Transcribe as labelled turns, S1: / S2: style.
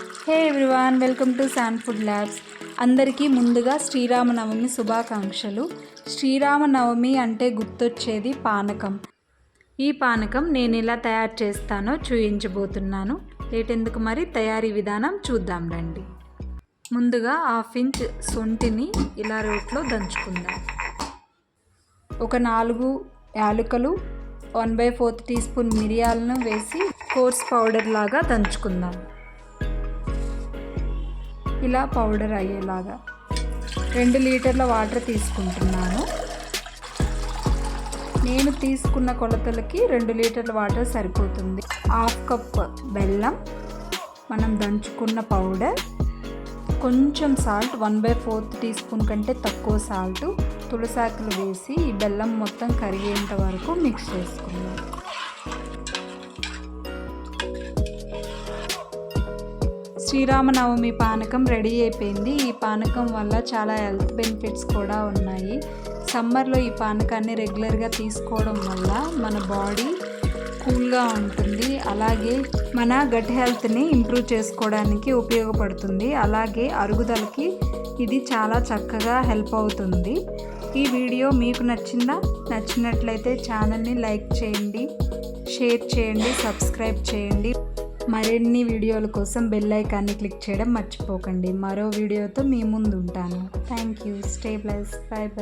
S1: Hey everyone welcome to San food labs. అందరికీ ముందుగా శ్రీరామనవమి శుభాకాంక్షలు. శ్రీరామనవమి అంటే గుర్తొచ్చేది పానకం. ఈ పానకం నేను ఎలా తయారు చేస్తానో చూయించబోతున్నాను. లేటెందుకు మరి? తయారీ విధానం చూద్దాం రండి. ముందుగా హాఫ్ ఇంచ్ సొంటిని ఇలా రోట్లో దంచుకుందాం. ఒక నాలుగు యాలకులు one by fourth teaspoon మిరియాలను వేసి కోర్స్ పౌడర్ లాగా దంచుకుందాం. ఇలా పౌడర్ అయ్యేలాగా రెండు లీటర్ల వాటర్ తీసుకుంటున్నాను. నేను తీసుకున్న కొలతలకి రెండు లీటర్ల వాటర్ సరిపోతుంది. హాఫ్ కప్ బెల్లం మనం దంచుకున్న పౌడర్ కొంచెం salt one by fourth teaspoon కంటే తక్కువ సాల్ట్ తులసాకులు వేసి ఈ బెల్లం మొత్తం కరిగేంత వరకు మిక్స్ చేసుకుందాం. శ్రీరామనవమి పానకం రెడీ అయిపోయింది. ఈ పానకం వల్ల చాలా హెల్త్ బెనిఫిట్స్ కూడా ఉన్నాయి. సమ్మర్లో ఈ పానకాన్ని రెగ్యులర్గా తీసుకోవడం వల్ల మన బాడీ కూల్గా ఉంటుంది. అలాగే మన గట్ హెల్త్ని ఇంప్రూవ్ చేసుకోవడానికి ఉపయోగపడుతుంది. అలాగే అరుగుదలకి ఇది చాలా చక్కగా హెల్ప్ అవుతుంది. ఈ వీడియో మీకు నచ్చిందా? నచ్చినట్లయితే ఛానల్ని లైక్ చేయండి షేర్ చేయండి సబ్స్క్రైబ్ చేయండి. మరిన్ని వీడియోల కోసం బెల్ ఐకాన్ని క్లిక్ చేయడం మర్చిపోకండి. మరో వీడియోతో మీ ముందు ఉంటాను thank you stay plus bye bye